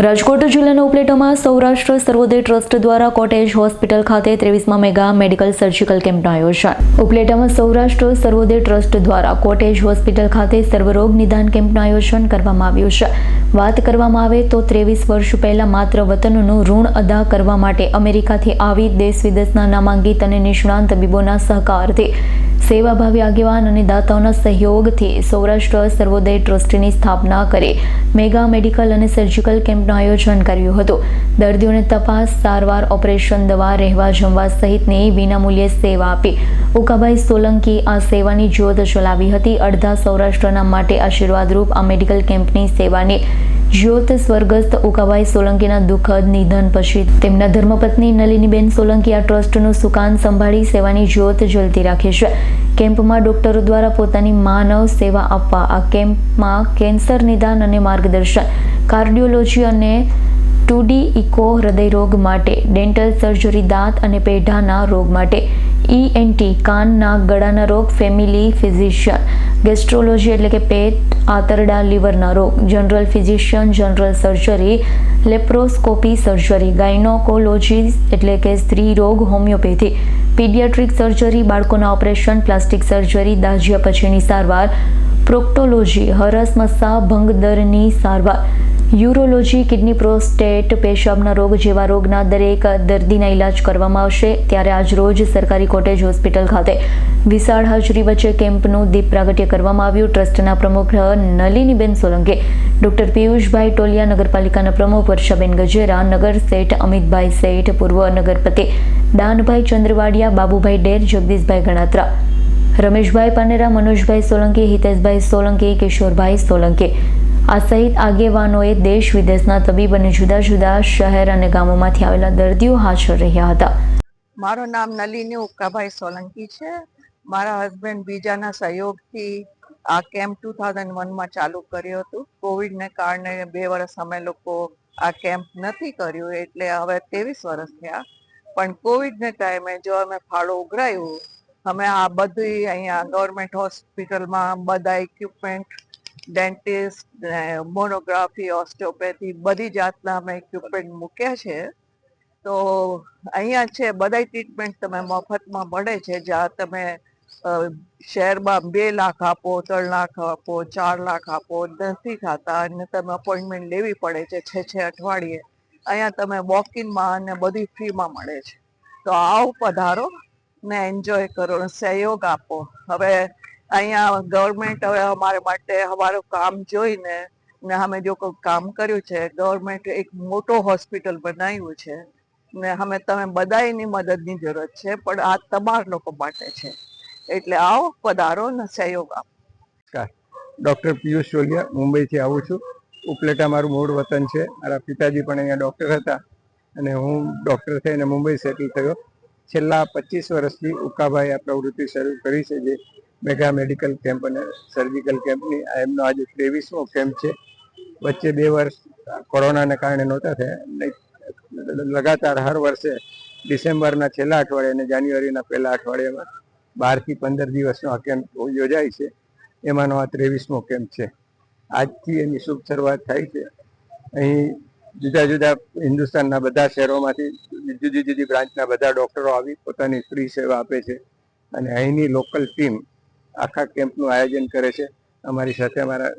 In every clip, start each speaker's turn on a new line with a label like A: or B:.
A: રાજકોટ જિલ્લાના ઉપલેટામાં સૌરાષ્ટ્ર સર્વોદય ટ્રસ્ટ દ્વારા કોટેજ હોસ્પિટલ ખાતે ત્રેવીસમાં મેગા મેડિકલ સર્જિકલ કેમ્પનું આયોજન. ઉપલેટામાં સૌરાષ્ટ્ર સર્વોદય ટ્રસ્ટ દ્વારા કોટેજ હોસ્પિટલ ખાતે સર્વરોગ નિદાન કેમ્પનું આયોજન કરવામાં આવ્યું છે. વાત કરવામાં આવે તો ત્રેવીસ વર્ષ પહેલાં માત્ર વતનનું ઋણ અદા કરવા માટે અમેરિકાથી આવી દેશ વિદેશના નામાંકિત અને નિષ્ણાંત તબીબોના સહકારથી સેવાભાવી આગેવાન અને દાતાઓના સહયોગથી સૌરાષ્ટ્ર સર્વોદય ટ્રસ્ટની સ્થાપના કરી મેગા મેડિકલ અને સર્જિકલ કેમ્પનું આયોજન કર્યું હતું. દર્દીઓને તપાસ, સારવાર, ઓપરેશન, દવા, રહેવા, જમવા સહિતની વિનામૂલ્યે સેવા આપી. ઉકાભાઈ સોલંકી આ સેવાની જ્યોત ચલાવી હતી. અડધા સૌરાષ્ટ્રના માટે આશીર્વાદરૂપ આ મેડિકલ કેમ્પની સેવાની જ્યોત સ્વર્ગસ્થ ઉકાભાઈ સોલંકીના દુઃખદ નિધન પછી તેમના ધર્મપત્ની નલિનીબેન સોલંકી આ ટ્રસ્ટનું સુકાન સંભાળી સેવાની જ્યોત જલતી રાખે છે. કેમ્પમાં ડોક્ટરો દ્વારા પોતાની માનવ સેવા આપવા આ કેમ્પમાં કેન્સર નિદાન અને માર્ગદર્શન, કાર્ડિયોલોજી અને ટુડી ઇકો હૃદયરોગ માટે, ડેન્ટલ સર્જરી દાંત અને પેઢાના રોગ માટે ઈએનટી કાનના ગળાના રોગ, ફેમિલી ફિઝિશિયન, ગેસ્ટ્રોલોજી એટલે કે પેટ, આંતરડા લીવરના રોગ, general physician, general surgery, laparoscopy surgery, gynaecology એટલે કે સ્ત્રી રોગ, હોમિયોપેથી, પીડિયાટ્રિક સર્જરી, બાળકોના ઓપરેશન, પ્લાસ્ટિક સર્જરી, દાજ્યા પછીની સારવાર, પ્રોક્ટોલોજી, હરસ ભંગદરની ભંગ સારવાર યુરોલોજી, કિડની પ્રોસ્ટેટ, પેશાબના રોગ જેવા રોગના દરેક દર્દીના ઇલાજ કરવામાં આવશે ત્યારે આજ રોજ સરકારી કોટેજ હોસ્પિટલ ખાતે વિશાળ હાજરી વચ્ચે કેમ્પનું દીપ પ્રાગટ્ય કરવામાં આવ્યું. ટ્રસ્ટના પ્રમુખ નલિનીબેન સોલંકી ડોક્ટર પિયુષભાઈ ટોલિયા, નગરપાલિકાના પ્રમુખ વર્ષાબેન ગજેરા, નગર શેઠ અમિતભાઈ શેઠ, પૂર્વ નગરપતિ દાનભાઈ ચંદ્રવાડિયા, બાબુભાઈ ડેર, જગદીશભાઈ ગણાત્રા, રમેશભાઈ પાનેરા, મનોજભાઈ સોલંકી, હિતેશભાઈ સોલંકી, કિશોરભાઈ સોલંકી આ સહિત આગેવાનોએ દેશ વિદેશના તબીબ અને જુદા જુદા શહેર અને ગામોમાંથી આવેલા દર્દીઓ હાજર રહ્યા હતા.
B: મારું નામ નલિની ઉક્કાભાઈ સોલંકી છે. મારા હસબન્ડ બીજાના સહયોગથી આ કેમ્પ ટુ થાઉઝન્ડ વનમાં ચાલુ કર્યું હતું. કોવિડને કારણે બે વર્ષ અમે લોકો આ કેમ્પ નથી કર્યું, એટલે હવે ત્રેવીસ વર્ષ થયા. પણ કોવિડને ટાઈમે જો અમે ફાળો ઉઘરાયું, અમે આ બધી અહીંયા ગવર્મેન્ટ હોસ્પિટલમાં બધા ઇક્વિપમેન્ટ ડેન્ટિસ્ટ મોનોગ્રાફી ઓસ્ટિયોપેથી બધી જાતના અમે ઇક્વિપમેન્ટ મૂક્યા છે. તો અહીંયા છે, બધાય ટ્રીટમેન્ટ તમે મફતમાં મળે છે. જ્યાં તમે શહેરમાં બે લાખ આપો, ત્રણ લાખ આપો, ચાર લાખ આપો, નથી થતા અને તમે અપોઇન્ટમેન્ટ લેવી પડે છે છે છે અઠવાડિયે. અહીંયા તમે વોકિંગમાં અને બધી ફ્રીમાં મળે છે. તો આવો પધારો ને એન્જોય કરો, સહયોગ આપો. હવે અહીંયા ગવર્મેન્ટ હવે અમારે માટે અમારું કામ જોઈને ને અમે જો કામ કર્યું છે ગવર્મેન્ટ એક મોટો હોસ્પિટલ બનાવ્યું છે ને અમે તમે બધાયની મદદની જરૂરત છે, પણ આ તમારા લોકો માટે છે. એટલે આવો, પધારો ને સહયોગ આપો.
C: ડૉક્ટર પિયુષ સોલિયા, મુંબઈથી આવું છું. ઉપલેટા મારું મૂળ વતન છે. મારા પિતાજી પણ અહીંયા ડૉક્ટર હતા અને હું ડૉક્ટર થઈને મુંબઈ સેટલ થયો. છેલ્લા પચીસ વર્ષથી ઉકાભાઈ આ પ્રવૃત્તિ શરૂ કરી છે, જે મેગા મેડિકલ કેમ્પ અને સર્જિકલ કેમ્પની આ એમનો આજે ત્રેવીસમો કેમ્પ છે. વચ્ચે બે વર્ષ કોરોનાને કારણે નહોતા થયા. લગાતાર હર વર્ષે ડિસેમ્બરના છેલ્લા અઠવાડિયે અને જાન્યુઆરીના પહેલા અઠવાડિયામાં બારથી પંદર દિવસનો આ કેમ્પ યોજાય છે. એમાંનો આ ત્રેવીસમો કેમ્પ છે. આજથી એની શુભ શરૂઆત થાય છે. અહીં જુદા જુદા હિન્દુસ્તાનના બધા શહેરોમાંથી જુદી જુદી બ્રાન્ચના બધા ડોક્ટરો આવી પોતાની ફ્રી સેવા આપે છે. અને અહીંની લોકલ ટીમ આખા કેમ્પનું આયોજન કરે છે. અમારી સાથે અમારા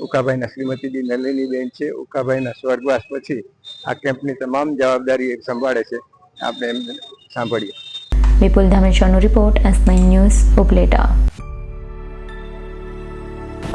C: ઉકાભાઈના શ્રીમતીજી નલિની બેન છે. ઉકાભાઈના સ્વર્ગવાસ પછી આ કેમ્પની તમામ જવાબદારી એ સંભાળે છે. આપણે એમને સાંભળીએ.
A: Vipul ધામેશ્વરનો report S nine news Upleta.